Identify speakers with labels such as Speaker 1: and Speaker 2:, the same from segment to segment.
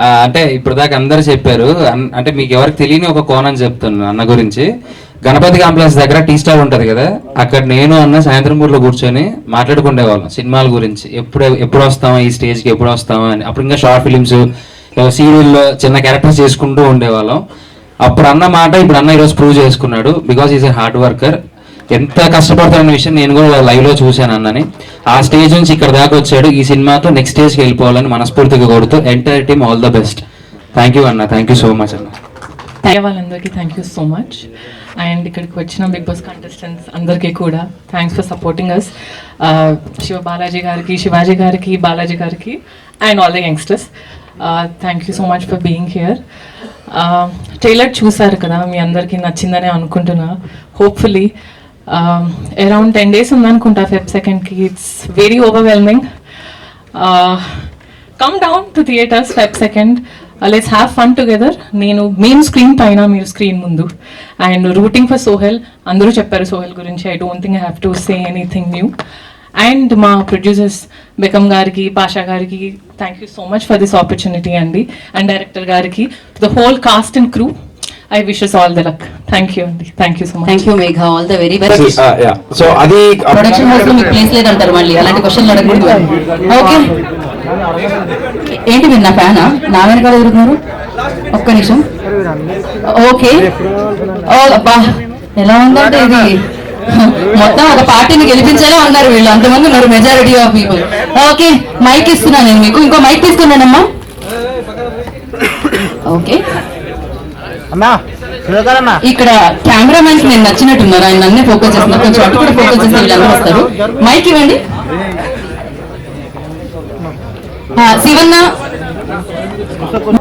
Speaker 1: ఆ, అంటే ఇప్పుడు దాకా అందరు చెప్పారు. అన్- అంటే మీకు ఎవరికి తెలియని ఒక కోణం చెప్తున్నాను అన్న గురించి. గణపతి కాంప్లెక్స్ దగ్గర టీ స్టాల్ ఉంటుంది కదా అక్కడ నేను అన్న సాయంత్రం పూటలో కూర్చొని మాట్లాడుకునేవాళ్ళం సినిమాల గురించి. ఎప్పుడు ఎప్పుడు వస్తామా ఈ స్టేజ్కి ఎప్పుడు వస్తామా అని. అప్పుడు ఇంకా షార్ట్ ఫిలిమ్స్ సీరియల్లో చిన్న క్యారెక్టర్స్ చేసుకుంటూ ఉండేవాళ్ళం. అప్పుడు అన్న మాట ఇప్పుడు అన్న ఈరోజు ప్రూవ్ చేసుకున్నాడు. Because is a hard worker ఎంత కష్టపడతాడన్న విషయం నేను కూడా లైవ్లో చూశాను అన్నని. ఆ స్టేజ్ నుంచి ఇక్కడ దాకా వచ్చాడు. ఈ సినిమాతో నెక్స్ట్ స్టేజ్కి వెళ్ళిపోవాలని మనస్ఫూర్తిగా కోరుతూ entire team all the best thank you అన్న. థ్యాంక్ యూ సో మచ్ అన్న.
Speaker 2: వాళ్ళందరికీ thank you so much and ఇక్కడికి వచ్చిన బిగ్ బాస్ కంటెస్టెంట్స్ అందరికీ కూడా thanks for supporting us Shiva Balaji గారికి శివాజీ గారికి బాలాజీ గారికి and all the youngsters thank you so much for being here trailer చూసారు కదా మీ అందరికీ నచ్చిందనే అనుకుంటున్నా. హోప్ఫుల్లీ అరౌండ్ టెన్ డేస్ ఉందనుకుంటా ఫెబ్ సెకండ్కి it's very overwhelming come down to theatres Feb second let's have fun together నేను మేము స్క్రీన్ పైన మీరు స్క్రీన్ ముందు. అండ్ రూటింగ్ ఫర్ సోహెల్ అందరూ చెప్పారు సోహెల్ గురించి. I don't think I have to say anything new and మా ప్రొడ్యూసర్స్ బెకమ్ గారికి పాషా గారికి thank you so much for this opportunity అండి అండ్ డైరెక్టర్ గారికి the whole cast and crew I wishes all the luck thank you అండి thank you so much
Speaker 3: thank you Megha all the very best
Speaker 4: so అది
Speaker 3: production హౌస్లో మీకు place లేదంటారు మళ్ళీ. అలాంటి క్వశ్చన్లు అడగకూడదు ఓకే ఏంటి మీరు నా ఫ్యానా? నా వెనకాల ఎదురుతున్నారు ఒక్క నిమిషం. ఓకే అబ్బా. ఎలా ఉందంటే ఇది? మొత్తం ఒక పార్టీని గెలిపించేలా ఉన్నారు వీళ్ళు. అంతమంది ఉన్నారు majority of people okay mic ఇస్తున్నాను నేను మీకు. ఇంకో మైక్ తీసుకున్నానమ్మా ఓకే
Speaker 5: అన్నా. అన్నా
Speaker 3: ఇక్కడ కెమెరామెన్స్ నేను నచ్చినట్టున్నారు. ఆయన నన్నే ఫోకస్ చేస్తున్నారు. కొంచెం అటు కూడా ఫోకస్ చేస్తే వీళ్ళందరూ వస్తారు మైక్ ఇవ్వండి. శివన్న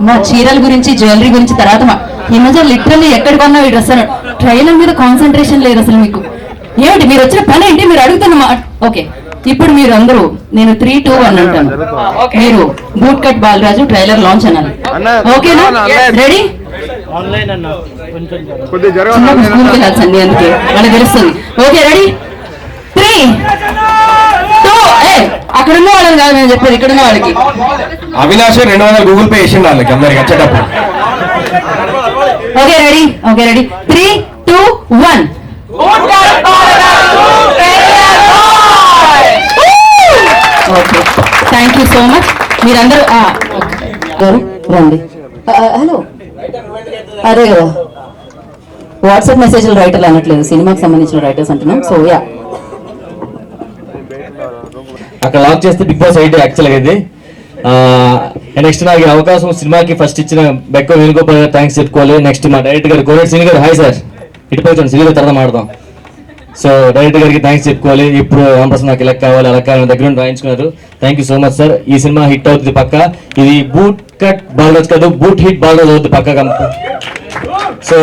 Speaker 3: మా చీరల గురించి జ్యువెలరీ గురించి తర్వాత మా- ఈ మధ్య లిటరల్లీ ఎక్కడ కొన్నా ఈ డ్రెస్ ట్రైలర్ మీద కాన్సన్ట్రేషన్ లేదు అసలు మీకు. ఏమిటి? మీరు వచ్చిన పని ఏంటి? మీరు అడుగుతున్న మా ఓకే. ఇప్పుడు మీరు అందరూ నేను త్రీ టూ వన్ అంటాను. మీరు boot cut Balaraju trailer launch అనాలి. ఓకేనా? రెడీ
Speaker 4: కొద్దిగా
Speaker 3: అందుకే. తెలుస్తుంది. Okay ready? త్రీ టూ ఏ అక్కడ ఉన్న వాళ్ళని కాదు చెప్పేది ఇక్కడ ఉన్న వాళ్ళకి.
Speaker 4: అవినాష్ రెండు వందల గూగుల్ పే చేసిండు వాళ్ళకి అందరికి వచ్చేటప్పుడు.
Speaker 3: Okay ready? Okay ready. Three two one okay. Thank you so much మీరందరూ గారు రండి. ఆ, ఆ, హలో అదే కదా వాట్సాప్ మెసేజ్లు రైటర్లు అనట్లేదు. సినిమాకి సంబంధించిన రైటర్స్ అంటున్నాం. సో యా
Speaker 6: అక్కడ లాక్ చేస్తే బిగ్ బాస్ అయితే యాక్చువల్గా ఇది. నెక్స్ట్ నాకు అవకాశం సినిమాకి ఫస్ట్ ఇచ్చిన బెక్క వేణుగోపాల్ గారు థ్యాంక్స్ చెప్పుకోవాలి. నెక్స్ట్ మా డైరెక్టర్ గారు కోనేటి సిని గారు హాయ్ సార్ ఇటుపోయి చూడండి సిని గారు తర్వాత మాడదాం సో డైరెక్టర్ గారికి థ్యాంక్స్ చెప్పుకోవాలి. ఇప్పుడు రామప్రసాద్ నాకు ఇలా కావాలి అలా కావాలి దగ్గర నుండి రాయించుకున్నారు. Thank you so much sir ఈ సినిమా హిట్ అవుతుంది పక్క. ఇది బూట్ కట్ బాలరాజ్ కాదు బూట్ హిట్ బాలరాజ్ అవుతుంది పక్క సో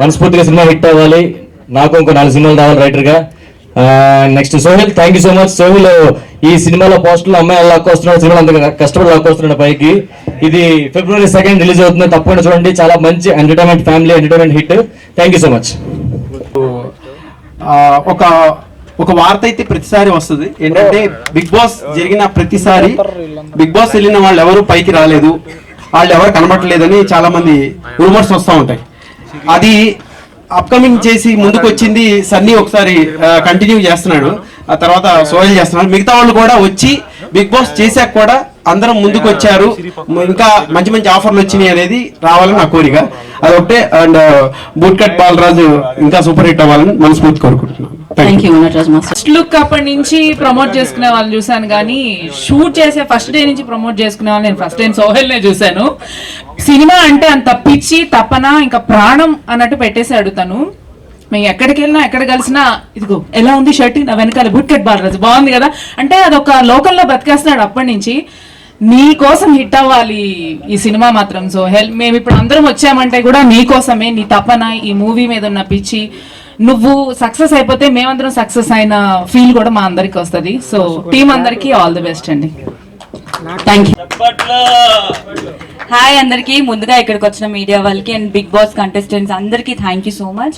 Speaker 6: మనస్ఫూర్తిగా సినిమా హిట్ అవ్వాలి. నాకు ఇంకో నాలుగు సినిమాలు రావాలి రైటర్గా. Next Sohil thank you so much Sohil ఈ సినిమాలో పోస్టర్లు అమ్మాయి లాక్ వస్తున్నాడు సినిమా అంత కష్టపడి లాక్ వస్తున్నాడు పైకి. ఇది ఫిబ్రవరి సెకండ్ రిలీజ్ అవుతుంది తప్పకుండా చూడండి. చాలా మంచి entertainment family entertainment hit thank you so much
Speaker 7: ఒక ఒక వార్త అయితే ప్రతిసారి వస్తుంది. ఏంటంటే బిగ్ బాస్ జరిగిన ప్రతిసారి బిగ్ బాస్ వెళ్ళిన వాళ్ళు ఎవరు పైకి రాలేదు. వాళ్ళు ఎవరు కనబడలేదని చాలా మంది రూమర్స్ వస్తూ ఉంటాయి. అది అప్కమింగ్ చేసి ముందుకు వచ్చింది సన్నీ ఒకసారి కంటిన్యూ చేస్తున్నాడు. ఆ తర్వాత సోయల్ చేస్తున్నాడు. మిగతా వాళ్ళు కూడా వచ్చి బిగ్ బాస్ చేశాక కూడా అందరం ముందుకు వచ్చారు ఇంకా మంచి మంచి ఆఫర్లు వచ్చినాయి అనేది రావాలని నా కోరిక. అదొకటే అండ్ బూట్ కట్ బాలరాజు ఇంకా సూపర్ హిట్ అవ్వాలని మనస్ఫూర్తి కోరుకుంటున్నాను.
Speaker 3: థ్యాంక్. యూ
Speaker 8: ఫస్ట్ లుక్ అప్పటి నుంచి ప్రమోట్ చేసుకునే వాళ్ళని చూసాను కానీ షూట్ చేసే ఫస్ట్ డే నుంచి ప్రమోట్ చేసుకునే వాళ్ళు నేను ఫస్ట్ టైం సోహెల్ నే చూశాను. సినిమా అంటే అంత పిచ్చి తపన ఇంకా ప్రాణం అన్నట్టు పెట్టేశాడు తను. మేము ఎక్కడికి వెళ్ళినా ఎక్కడ కలిసినా ఇదిగో ఎలా ఉంది షర్ట్ నా వెనకాల బుట్ కట్ బాలరాజు బాగుంది కదా? అంటే అదొక లోకల్లో బతికేస్తున్నాడు అప్పటి నుంచి. నీ కోసం హిట్ అవ్వాలి ఈ సినిమా మాత్రం సో హెల్ప్ మేము ఇప్పుడు అందరం వచ్చామంటే కూడా నీ కోసమే నీ తపన ఈ మూవీ మీద ఉన్న పిచ్చి. నువ్వు సక్సెస్ అయిపోతే మేమందరం సక్సెస్ అయిన ఫీల్ కూడా మా అందరికి వస్తుంది. సో టీం అందరికి ఆల్ ది బెస్ట్ అండి.
Speaker 3: థ్యాంక్ యూ
Speaker 9: హాయ్ అందరికీ. ముందుగా ఇక్కడికి వచ్చిన మీడియా వాళ్ళకి అండ్ బిగ్ బాస్ కంటెస్టెంట్స్ అందరికీ thank you so much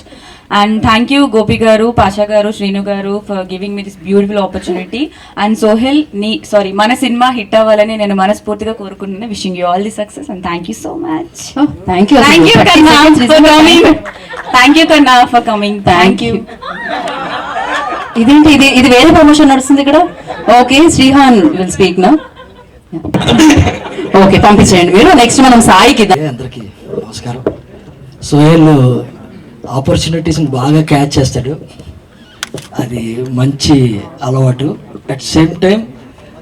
Speaker 9: and thank you Gopi గారు పాషా గారు శ్రీను గారు for giving me this beautiful opportunity and Sohel నీ సారీ మన సినిమా హిట్ అవ్వాలని నేను మనస్ఫూర్తిగా కోరుకుంటున్నాను. Wishing you all the success and thank you so much
Speaker 3: thank you
Speaker 9: thank you కన్నా ఫర్ కమింగ్ థ్యాంక్ యూ
Speaker 3: ఇదేంటి ఇది ఇది వేరే ప్రమోషన్ నడుస్తుంది ఇక్కడ? ఓకే శ్రీహాన్ విల్ స్పీక్ నా ఓకే పంపించేయండి మీరు. నెక్స్ట్ మనం సాయికి
Speaker 10: అందరికీ నమస్కారం. సోహెల్ ఆపర్చునిటీస్ని బాగా క్యాచ్ చేస్తాడు. అది మంచి అలవాటు. అట్ సేమ్ టైం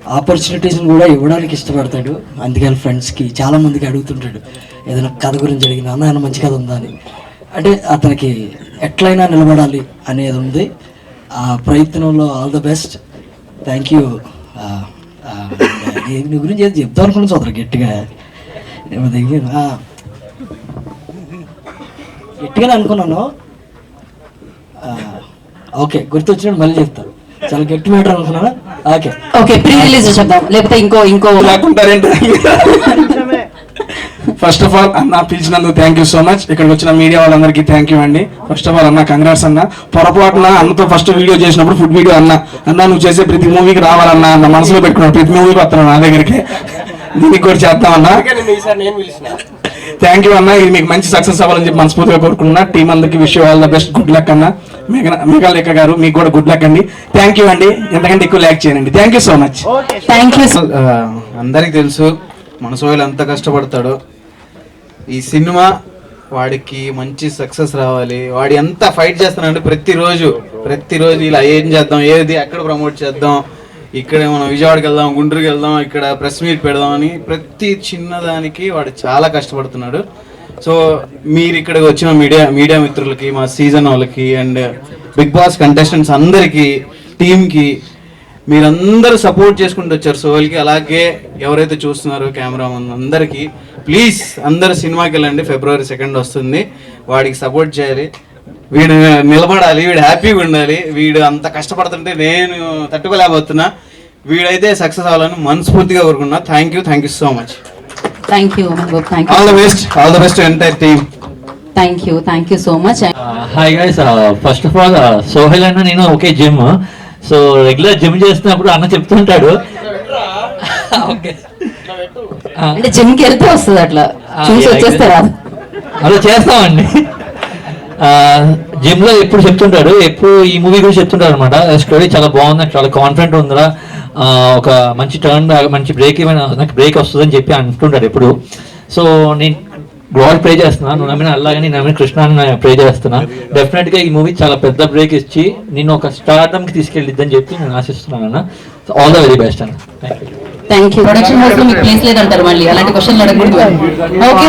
Speaker 10: ఆపర్చునిటీస్ని కూడా ఇవ్వడానికి ఇష్టపడతాడు. అందుకని ఫ్రెండ్స్కి చాలామందికి అడుగుతుంటాడు. ఏదైనా కథ గురించి అడిగిన అన్న మంచి కథ ఉందా? అని. అంటే అతనికి ఎట్లయినా నిలబడాలి అనేది ఉంది. ఆ ప్రయత్నంలో all the best. Thank you నీ గురించి ఏదో చెప్తాను అనుకున్నాను సోదరు గట్టిగా. గట్టిగానే అనుకున్నాను. ఆ, ఓకే గుర్తొచ్చినట్టు మళ్ళీ చెప్తాను చాలా గట్టి మ్యాటర్ అనుకున్నాను? ఓకే.
Speaker 3: ఓకే ప్రీ రిలీజ్ చెప్దాం. లేకపోతే ఇంకో ఇంకో
Speaker 7: లేకుంటారేంటి? ఫస్ట్ ఆఫ్ ఆల్ అన్న పిలిచినందుకు థ్యాంక్ యూ సో మచ్ ఇక్కడికి వచ్చిన మీడియా వాళ్ళందరికీ థ్యాంక్ యూ అండి. ఫస్ట్ ఆఫ్ ఆల్ అన్న కంగ్రాట్స్ అన్న. పొరపాటున అన్నతో ఫస్ట్ వీడియో చేసినప్పుడు ఫుడ్ వీడియో అన్న. అన్న నువ్వు చేసే ప్రతి మూవీకి రావాలన్నా. అన్న మనసులో పెట్టుకున్నాడు ప్రతి మూవీకి వస్తున్నాను నా దగ్గరికి. దీనికి కూడా చేద్దామన్నా థ్యాంక్ యూ అన్న. ఇది మీకు మంచి సక్సెస్ అవ్వాలని చెప్పి మనస్ఫూర్తిగా కోరుకుంటున్నా. టీం అందరికి wish all the best good luck అన్న. మేఘాలేఖ గారు మీకు కూడా గుడ్ లక్ అండి. థ్యాంక్ యూ అండి. ఎంతకంటే ఎక్కువ ల్యాక్ చేయండి. Thank you so much
Speaker 3: thank you
Speaker 11: అందరికీ తెలుసు మన సోయల్ ఎంత కష్టపడతాడో. ఈ సినిమా వాడికి మంచి సక్సెస్ రావాలి. వాడు ఎంత ఫైట్ చేస్తున్నాడు ప్రతిరోజు ప్రతిరోజు ఇలా ఏం చేద్దాం ఏది ఎక్కడ ప్రమోట్ చేద్దాం ఇక్కడ మనం విజయవాడకి వెళ్దాం గుంటూరుకి వెళ్దాం ఇక్కడ ప్రెస్ మీట్ పెడదాం అని ప్రతి చిన్నదానికి వాడు చాలా కష్టపడుతున్నాడు. సో మీరు ఇక్కడికి వచ్చిన మీడియా మీడియా మిత్రులకి మా సీజన్ వాళ్ళకి అండ్ బిగ్ బాస్ కంటెస్టెంట్స్ అందరికీ టీంకి మీరందరూ సపోర్ట్ చేసుకుంటూ వచ్చారు. సోహల్కి అలాగే ఎవరైతే చూస్తున్నారో కెమెరా ముందు అందరికీ ప్లీజ్ అందరు సినిమాకి వెళ్ళండి. ఫిబ్రవరి సెకండ్ వస్తుంది. వాడికి సపోర్ట్ చేయాలి. వీడు నిలబడాలి. వీడు హ్యాపీగా ఉండాలి. వీడు అంత కష్టపడుతుంటే నేను తట్టుకోలేకపోతున్నా. వీడైతే సక్సెస్ అవ్వాలని మనస్ఫూర్తిగా కోరుకున్నా thank you thank you so much
Speaker 3: thank you thank
Speaker 11: all the best all the best entire team
Speaker 3: thank you thank you so much
Speaker 12: hi guys first of all Sohel అన్న నేను ఒకే జిమ్ సో రెగ్యులర్ జిమ్ చేస్తున్నప్పుడు అన్న చెప్తుంటాడు. Okay
Speaker 3: అంటే జిమ్కి వెళ్తే వస్తుంది అట్లా. చూసి వచ్చేస్తే రాదు
Speaker 12: అలా చేస్తామండి. జిమ్లో ఎప్పుడు చెప్తుంటాడు ఎప్పుడు ఈ మూవీ గురించి చెప్తుంటాడు అనమాట స్టోరీ చాలా బాగుంది చాలా కాన్ఫిడెంట్ ఉందిరా. ఒక మంచి టర్న్ మంచి బ్రేక్ ఏమైనా నాకు బ్రేక్ వస్తుందని చెప్పి అంటుంటాడు ఎప్పుడు. సో నేను గాడ్ ప్రే చేస్తున్నా. నువ్వు నమ్మిన అలాగే నేను నమ్మిన కృష్ణ అని ప్రే చేస్తున్నా. డెఫినెట్గా ఈ మూవీ చాలా పెద్ద బ్రేక్ ఇచ్చి నేను ఒక స్టార్డమ్కి తీసుకెళ్ళిద్దని చెప్పి నేను ఆశిస్తున్నాను అన్న ఆల్ ద వెరీ బెస్ట్ అన్న. Thank you
Speaker 3: thank you production హౌస్లో మీకు ప్లేస్ లేదంటారు మళ్ళీ. అలాంటి క్వశ్చన్లు అడగకూడదు ఓకే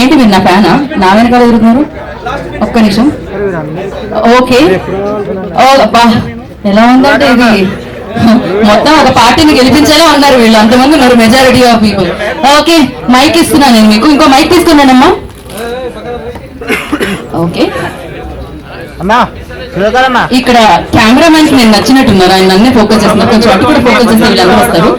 Speaker 3: ఏంటి మీరు నా ఫ్యానా? నా వెనకాల ఎదురుతున్నారు ఒక్క నిమిషం. ఓకే అబ్బా. ఎలా ఉందంటే ఇది? మొత్తం ఒక పార్టీని గెలిపించాలే ఉన్నారు వీళ్ళు. అంతమంది ఉన్నారు majority of people okay mike ఇస్తున్నాను నేను మీకు. ఇంకో మైక్ తీసుకున్నానమ్మా. ఓకే ఇక్కడ కెమెరా కి నేను నచ్చినట్టున్నారు. ఆయన అన్నీ ఫోకస్ చేస్తున్నారు. కొంచెం అటు కూడా ఫోకస్ చేస్తే వీళ్ళందరూ వస్తారు?